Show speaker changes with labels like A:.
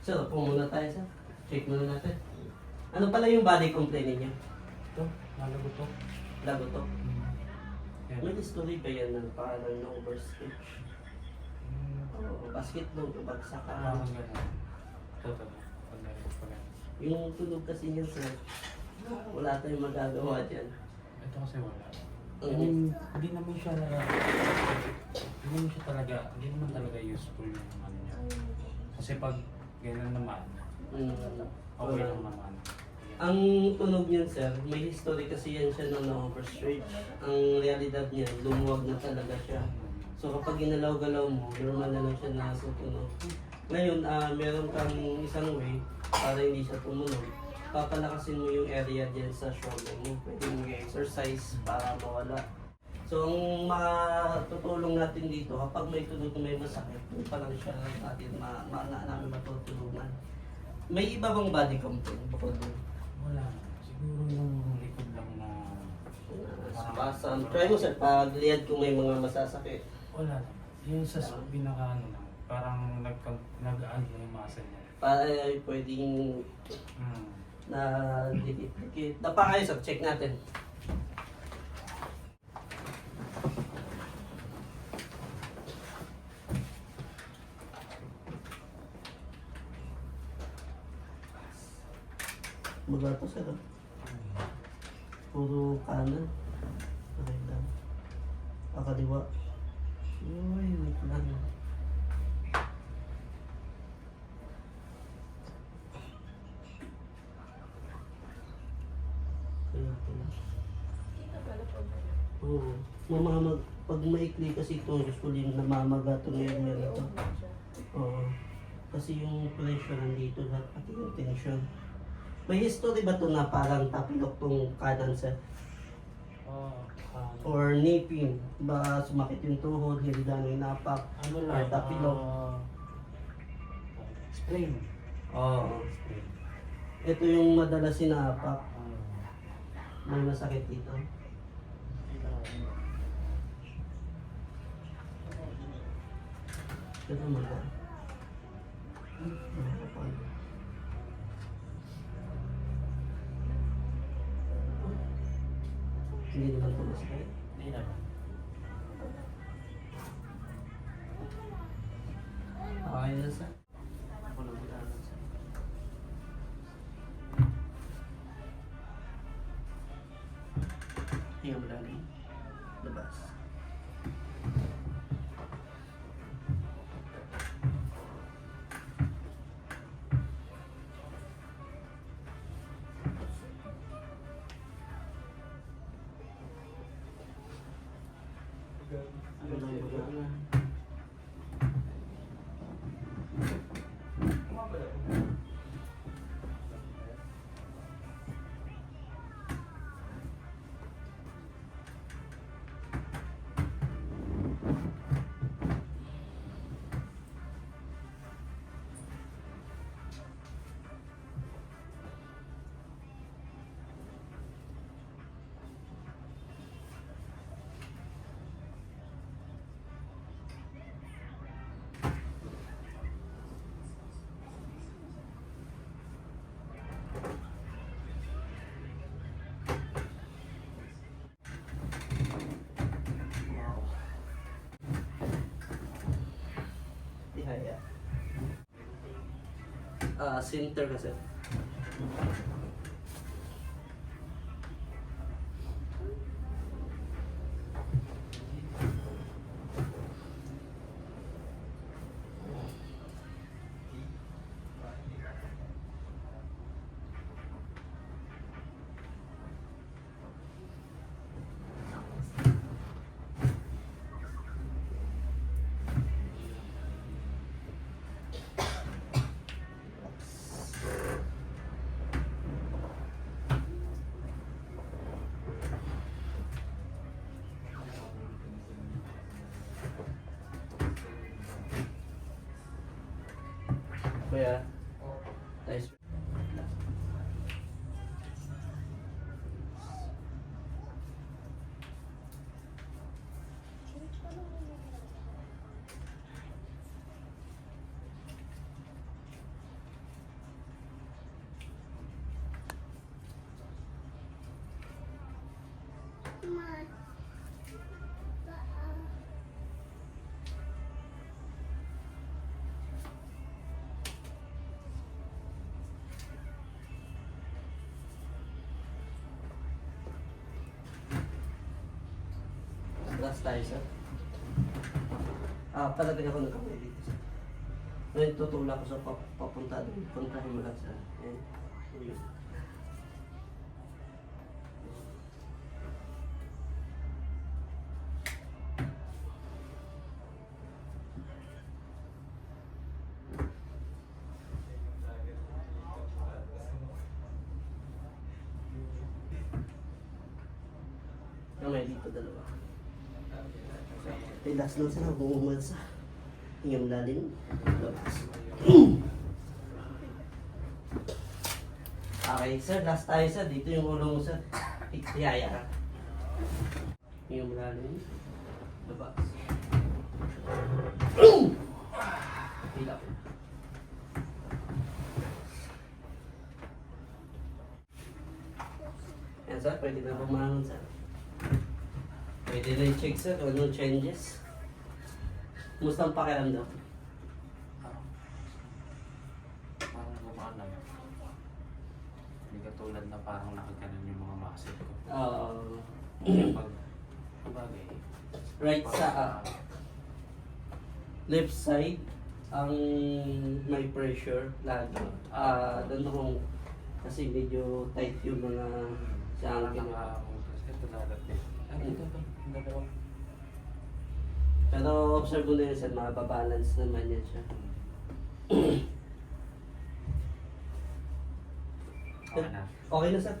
A: Sir, upo muna tayo sir. Check muna natin. Ano pala yung body complaint ninyo?
B: Ito, malago to.
A: Lago to.
B: Yan.
A: May history ba yan ng parang na overstretch?
B: Hmm,
A: Oo, basketball, bagsak ka.
B: Parang ganun. Ito, ito. Pag narinig ko lang.
A: Yung tunog kasi niya sir, wala tayong magagawa dyan.
B: Ito kasi wala.
A: Mm.
B: Hindi, hindi naman siya hindi naman siya talaga, hindi naman talaga useful yung ano niya. Kasi pag ganyan naman,
A: Mm.
B: okay lang naman.
A: Ang tunog niyan sir, may history kasi yan siya nung na-overstretch. Ang realidad niya, lumuwag na talaga siya. So kapag ginalaw-galaw mo, normal na lang siya na tutunog. Ngayon, ah meron kang isang way para hindi siya tumunog. Papalakasin mo yung area dyan sa shoulder mo. Pwede mo i-exercise para mawala. So ang matutulong natin dito, kapag may tunog may masakit, doon pa lang siya natin ma, ma, na, namin matutulungan. May iba bang body complaint bukod doon?
B: Wala. Siguro yung likod lang na
A: Spasm. Try mo sir, pag liad kung may mga masasakit.
B: wala. Yung sa pinaka ano lang, parang nag nag-ano na yung muscle niya.
A: Para ay pwedeng
B: Hmm.
A: na dikit-dikit. Dapa kayo sir, check natin. Mula to sir. ah. Puro kanan. Okay lang. Pakaliwa. Uy, wait lang. Kaya pala. Oo. Mamamag, pag maikli kasi ito, usually namamaga ito ngayon ngayon ito. Oo. Kasi yung pressure nandito lahat, pati yung tension. May history ba ito na parang tapilok tong kanan sa
B: Oh, ah,
A: or nipin? Ba sumakit yung tuhod, hindi lang yung napak?
B: ano
A: Or
B: lang,
A: tapilok?
B: ah, sprain.
A: Oo.
B: Sprain.
A: Ito yung madalas sinapak.
B: Ah,
A: May masakit dito. Ito mo ba? Hindi naman ito masakit.
B: Hindi naman.
A: Okay na sa. Ako na mag-aaral sa. Hinga mo lang. Labas. Ano Tihaya. Ah, center kasi. yeah. Last tayo, sir. Ah, palagay ako ng kamay dito, sir. Ngayon, tutula ko sa pap papunta doon. Puntahin mo lang, sir. Ayan. Kamay dito, dalawa. Relax lang sila, bumumansa. Tingnan lalim. Labas. okay, sir. Last tayo, sir. Dito yung ulo mo, sir. Tiyaya ka. Tingnan lalim. Labas. Hilap. Yan, sir. Pwede na bumangon, sir. Pwede na i-check, sir, kung anong changes. Kumusta ang pakiramdam?
B: Parang, parang gumaan lang. Hindi katulad na parang nakaganan yung mga muscle ko.
A: Uh,
B: Kaya pag, bagay,
A: right sa ah, left side, ang may pressure lagi. Ah, doon akong kasi medyo tight yung mga sa
B: parang
A: akin.
B: eh. Ay, ito, ito. Ang dalawa.
A: Pero observe mo na yun sir, mababalance naman yan siya.
B: Okay na.
A: Okay na sir.